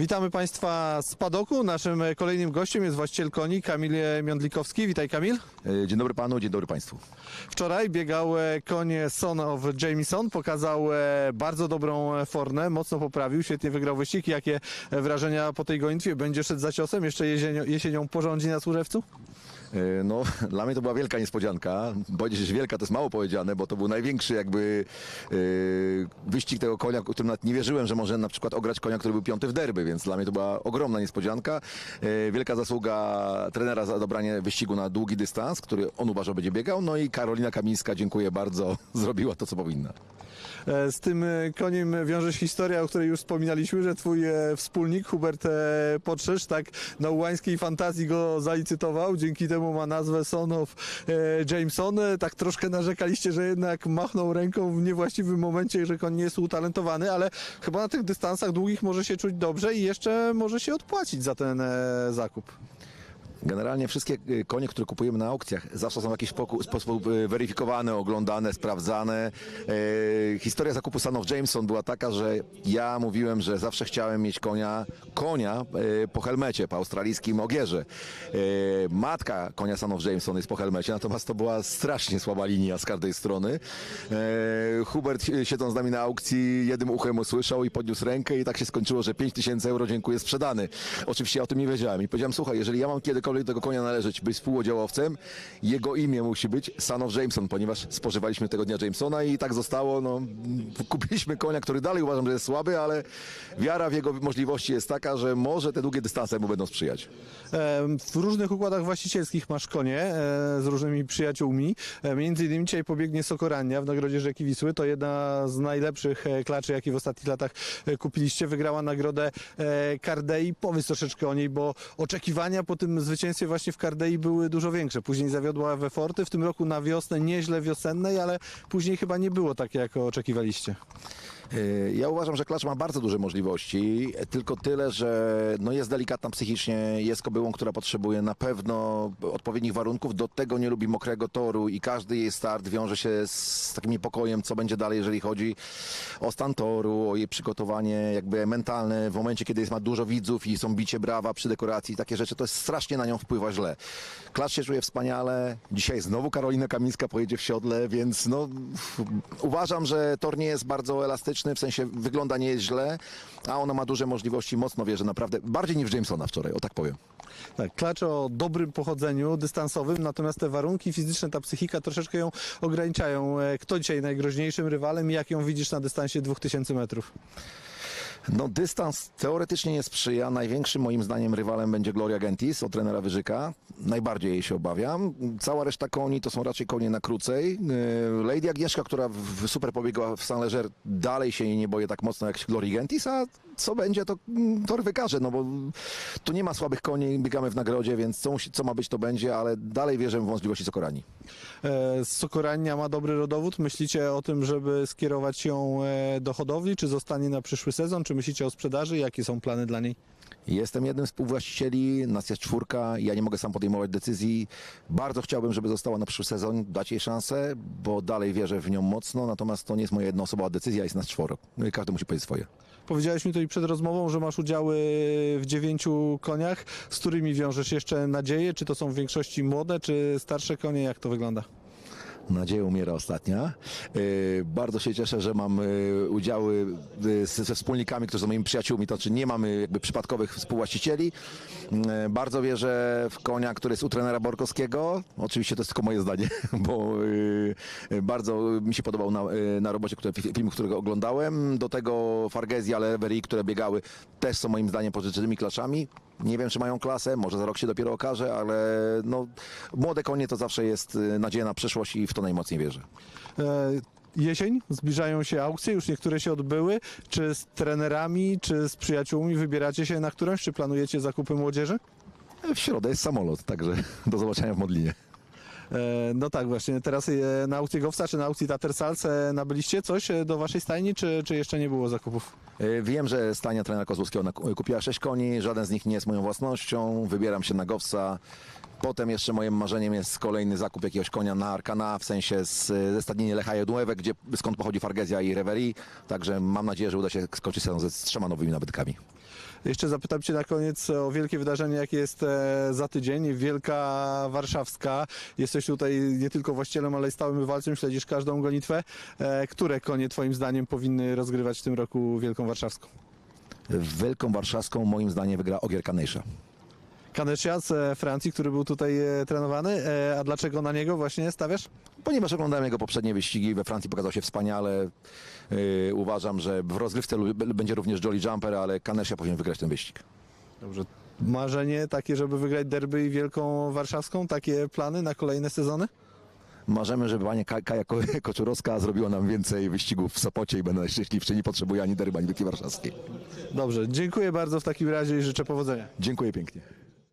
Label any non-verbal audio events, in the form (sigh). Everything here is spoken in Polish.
Witamy Państwa z Padoku. Naszym kolejnym gościem jest właściciel koni Kamil Miądlikowski. Witaj Kamil. E, Dzień dobry panu, dzień dobry państwu. Wczoraj biegał e, konie Son of Jameson, pokazał e, bardzo dobrą formę, mocno poprawił, świetnie wygrał wyścig. Jakie wrażenia po tej gonitwie? Będzie szedł za ciosem? Jeszcze jesienią, jesienią porządzi na Służewcu? E, No, (laughs) dla mnie to była wielka niespodzianka. Powiedzieć, że wielka to jest mało powiedziane, bo to był największy jakby e, wyścig tego konia, którym nawet nie wierzyłem, że może na przykład ograć konia, który był piąty w derby, więc dla mnie to była ogromna niespodzianka. E, Wielka zasługa trenera za dobranie wyścigu na długi dystans, który on uważa będzie biegał. No i Karolina Kamińska, dziękuję bardzo, (laughs) zrobiła to, co powinna. Z tym koniem wiąże się historia, o której już wspominaliśmy, że twój wspólnik Hubert Potrzesz tak na ułańskiej fantazji go zalicytował. Dzięki temu ma nazwę Son of e, Jameson. E, Tak troszkę narzekaliście, że jednak machnął ręką w niewłaściwym momencie, że koń nie jest utalentowany, ale chyba na tych dystansach długich może się czuć dobrze i jeszcze może się odpłacić za ten e, zakup. Generalnie wszystkie y, konie, które kupujemy na aukcjach, zawsze są w jakiś sposób y, weryfikowane, oglądane, sprawdzane. E, historia zakupu Stanów Jameson była taka, że ja mówiłem, że zawsze chciałem mieć konia, konia e, po helmecie, po australijskim ogierze. E, matka konia Stanów Jameson jest po helmecie, natomiast to była strasznie słaba linia z każdej strony. E, Hubert e, siedząc z nami na aukcji jednym uchem usłyszał i podniósł rękę i tak się skończyło, że 5000 euro dziękuję sprzedany. Oczywiście ja o tym nie wiedziałem i powiedziałem, słuchaj, jeżeli ja mam kiedykolwiek do tego konia należeć, być współudziałowcem, jego imię musi być Son of Jameson, ponieważ spożywaliśmy tego dnia Jamesona i tak zostało, no kupiliśmy konia, który dalej uważam, że jest słaby, ale wiara w jego możliwości jest taka, że może te długie dystanse mu będą sprzyjać. W różnych układach właścicielskich masz konie e, z różnymi przyjaciółmi. E, Między innymi dzisiaj pobiegnie Sokorania w nagrodzie Rzeki Wisły. To jedna z najlepszych e, klaczy, jakie w ostatnich latach kupiliście. Wygrała nagrodę Cardei. Powiedz troszeczkę o niej, bo oczekiwania po tym zwycięstwie właśnie w Cardei były dużo większe. Później zawiodła we Forty. W tym roku na wiosnę nieźle wiosennej, ale później chyba nie było takie, jak oczekiwaliście. Yy, Ja uważam, że klacz ma bardzo duże możliwości, tylko tyle, że no jest delikatna psychicznie, jest kobyłą, która potrzebuje na pewno odpowiednich warunków. Do tego nie lubi mokrego toru i każdy jej start wiąże się z takim niepokojem, co będzie dalej, jeżeli chodzi o stan toru, o jej przygotowanie jakby mentalne w momencie, kiedy jest, ma dużo widzów i są bicie brawa przy dekoracji, takie rzeczy, to jest strasznie na nią wpływa źle. Klacz się czuje wspaniale, dzisiaj znowu Karolina Kamińska pojedzie w siodle, więc no uważam, że tor nie jest bardzo elastyczny, w sensie wygląda nie jest źle, a ona ma duże możliwości, mocno wierzę naprawdę, bardziej niż Jamesona wczoraj, o tak powiem. Tak, klacz o dobrym pochodzeniu dystansowym, natomiast te warunki fizyczne, ta psychika troszeczkę ją ograniczają. E, Kto dzisiaj najgroźniejszym rywalem i jak ją widzisz na dystansie 2000 metrów? No dystans teoretycznie nie sprzyja. Największym moim zdaniem rywalem będzie Gloria Gentis od trenera Wyżyka. Najbardziej jej się obawiam. Cała reszta koni to są raczej konie na krócej. Yy, Lady Agnieszka, która w super pobiegła w Saint Leger, dalej się jej nie boję tak mocno jak Glory Gentis, a co będzie, to mm, tor wykaże, no bo tu nie ma słabych koni, biegamy w nagrodzie, więc co, co ma być, to będzie, ale dalej wierzę w możliwości Sokorani. E, Sokorania ma dobry rodowód. Myślicie o tym, żeby skierować ją e, do hodowli, czy zostanie na przyszły sezon, czy myślicie o sprzedaży? Jakie są plany dla niej? Jestem jednym z współwłaścicieli, nas jest czwórka, ja nie mogę sam podejmować decyzji. Bardzo chciałbym, żeby została na przyszły sezon, dać jej szansę, bo dalej wierzę w nią mocno, natomiast to nie jest moja jednoosobowa decyzja, jest nas czworo. No i każdy musi powiedzieć swoje. Powiedziałeś mi tutaj przed rozmową, że masz udziały w dziewięciu koniach. Z którymi wiążesz jeszcze nadzieję? Czy to są w większości młode, czy starsze konie? Jak to wygląda? Nadzieja umiera ostatnia. Yy, bardzo się cieszę, że mam yy, udziały yy, ze, wspólnikami, którzy są moimi przyjaciółmi, to znaczy nie mamy jakby przypadkowych współwłaścicieli. Bardzo wierzę w konia, który jest u trenera Borkowskiego. Oczywiście to jest tylko moje zdanie, (laughs) bo bardzo mi się podobał na, na robocie, które, film, którego oglądałem. Do tego Fargezja, Levery, które biegały, też są moim zdaniem pożyczonymi klaczami. Nie wiem, czy mają klasę, może za rok się dopiero okaże, ale no, młode konie to zawsze jest y, nadzieja na przyszłość i w to najmocniej wierzę. E, Jesień, zbliżają się aukcje, już niektóre się odbyły. Czy z trenerami, czy z przyjaciółmi wybieracie się na którąś, czy planujecie zakupy młodzieży? W środę jest samolot, także (laughs) do zobaczenia w Modlinie. E, No tak, właśnie teraz e, na aukcji Gowca, czy na aukcji Tattersalce nabyliście coś e, do waszej stajni, czy, czy jeszcze nie było zakupów? Wiem, że stania trenera Kozłowskiego kupiła sześć koni, żaden z nich nie jest moją własnością, wybieram się na Gowca. Potem jeszcze moim marzeniem jest kolejny zakup jakiegoś konia na Arkana, w sensie z, ze stadniny Lecha gdzie skąd pochodzi Fargezja i Reverie. Także mam nadzieję, że uda się skończyć sezon ze z trzema nowymi nabytkami. Jeszcze zapytam Cię na koniec o wielkie wydarzenie, jakie jest e, za tydzień. Wielka Warszawska. Jesteś tutaj nie tylko właścicielem, ale i stałym bywalcem, śledzisz każdą gonitwę. E, Które konie Twoim zdaniem powinny rozgrywać w tym roku Wielką Warszawską? Wielką warszawską moim zdaniem wygra Ogier Kanesza. Kanesia z e, Francji, który był tutaj e, trenowany. E, A dlaczego na niego właśnie stawiasz? Ponieważ oglądałem jego poprzednie wyścigi, we Francji pokazał się wspaniale. Uważam, że w rozgrywce będzie również Jolly Jumper, ale Kanesha powinien wygrać ten wyścig. Dobrze. Marzenie takie, żeby wygrać derby i Wielką Warszawską? Takie plany na kolejne sezony? Marzymy, żeby pani Ka- Kaja Ko- (laughs) Koczurowska zrobiła nam więcej wyścigów w Sopocie i będę najszczęśliwszy. Nie potrzebuję ani derby, ani Wielkiej Warszawskiej. Dobrze, dziękuję bardzo w takim razie i życzę powodzenia. Dziękuję pięknie.